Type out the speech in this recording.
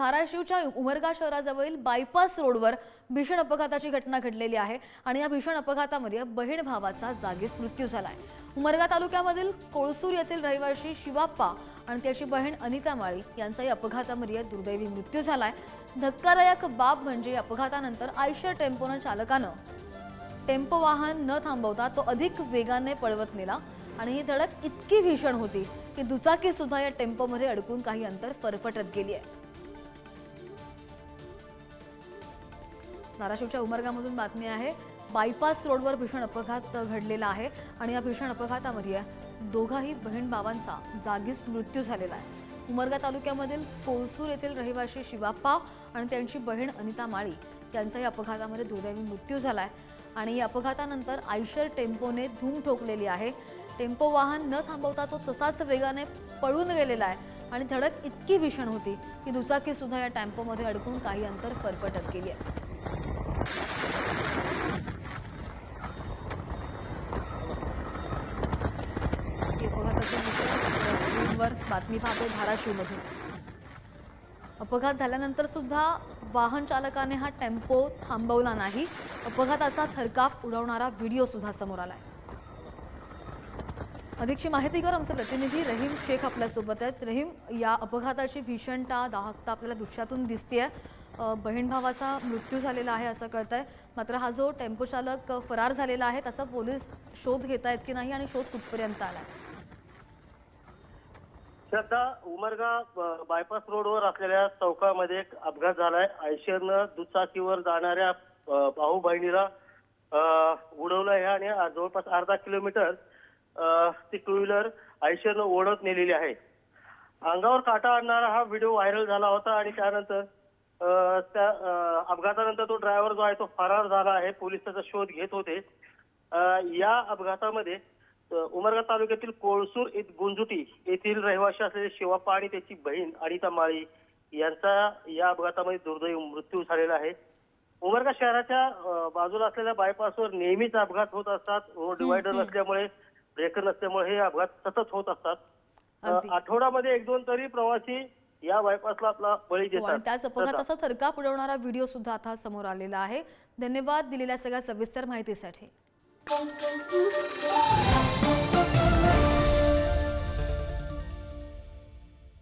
धाराशिवच्या उमरगा शहराजवळील बायपास रोडवर भीषण अपघाताची घटना घडलेली आहे आणि या भीषण अपघातामध्ये बहीण भावाचा जागीच मृत्यू झाला आहे उमरगा तालुक्यामधील कोळसूर येथील रहिवाशी शिवाप्पा आणि त्याची बहीण अनिता माळी यांचाही अपघातामध्ये दुर्दैवी मृत्यू झालाय. धक्कादायक बाब म्हणजे अपघातानंतर आयशर टेम्पोनं चालकानं टेम्पो वाहन न थांबवता तो अधिक वेगाने पळवत नेला आणि ही धडक इतकी भीषण होती की दुचाकी सुद्धा या टेम्पोमध्ये अडकून काही अंतर फरफटत गेली आहे. धाराशिवच्या उमरगामधून बातमी आहे बायपास रोडवर भीषण अपघात घडलेला आहे आणि या भीषण अपघातामध्ये दोघाही बहीण भावांचा जागीच मृत्यू झालेला आहे. उमरगा तालुक्यामधील कोळसूर येथील रहिवाशी शिवाप्पा आणि त्यांची बहीण अनिता माळी यांचाही अपघातामध्ये दुर्दैवी मृत्यू झाला आहे आणि या अपघातानंतर आयशर टेम्पोने धूम ठोकलेली आहे. टेम्पो वाहन न थांबवता तो तसाच वेगाने पळून गेलेला आहे आणि धडक इतकी भीषण होती की दुचाकीसुद्धा या टेम्पोमध्ये अडकून काही अंतर फरफटत गेली आहे ही अपघाताची दृश्य बातमी पाहतोय धाराशिवमधून अपघात झाल्यानंतर सुद्धा वाहन चालकाने हा टेम्पो थांबवला नाही. अपघाताचा थरकाप उडवणारा व्हिडिओ सुद्धा समोर आलाय. अधिकची माहितीकर आमचे प्रतिनिधी रहीम शेख आपल्यासोबत आहेत. रहीम या अपघाताची भीषणता दाहकता आपल्याला दृश्यातून दिसते आहे बहीण भावाचा मृत्यू झालेला आहे असं कळत आहे मात्र हा जो टेम्पो चालक फरार झालेला आहे त्याचा पोलीस शोध घेत आहेत की नाही आणि शोध कुठपर्यंत आला आहे सध्या उमरगा ब- बायपास रोडवर असलेल्या चौकामध्ये एक अपघात झालाय. आयशरनं दुचाकीवर जाणाऱ्या भाऊ बहिणीला उडवलं आहे आणि जवळपास अर्धा किलोमीटर ती टू व्हीलर आयशरनं ओढत नेलेली आहे. अंगावर काटा आणणारा हा व्हिडिओ व्हायरल झाला होता आणि त्यानंतर त्या अपघातानंतर तो ड्रायव्हर जो आहे तो फरार झाला आहे. पोलीस त्याचा शोध घेत होते. या अपघातामध्ये उमरगा तालुक्यातील कोळसूर गुंजुटी येथील रहिवासी असलेले शिवाप्पा आणि त्याची बहीण अनिता माळी यांचा या अपघातामध्ये दुर्दैवी मृत्यू झालेला आहे. उमरगा शहराच्या बाजूला असलेल्या बायपासवर नेहमीच अपघात होत असतात. रोड डिवायडर नसल्यामुळे ब्रेकर नसल्यामुळे हे अपघात सतत होत असतात. आठवड्यामध्ये एक दोन तरी प्रवासी या बायपासला आपला बळी हो, देतात. त्याच अपघाताचा थरकाप उडवणारा व्हिडिओ सुद्धा आता समोर आलेला आहे. धन्यवाद दिलेल्या सगळ्या सविस्तर माहितीसाठी.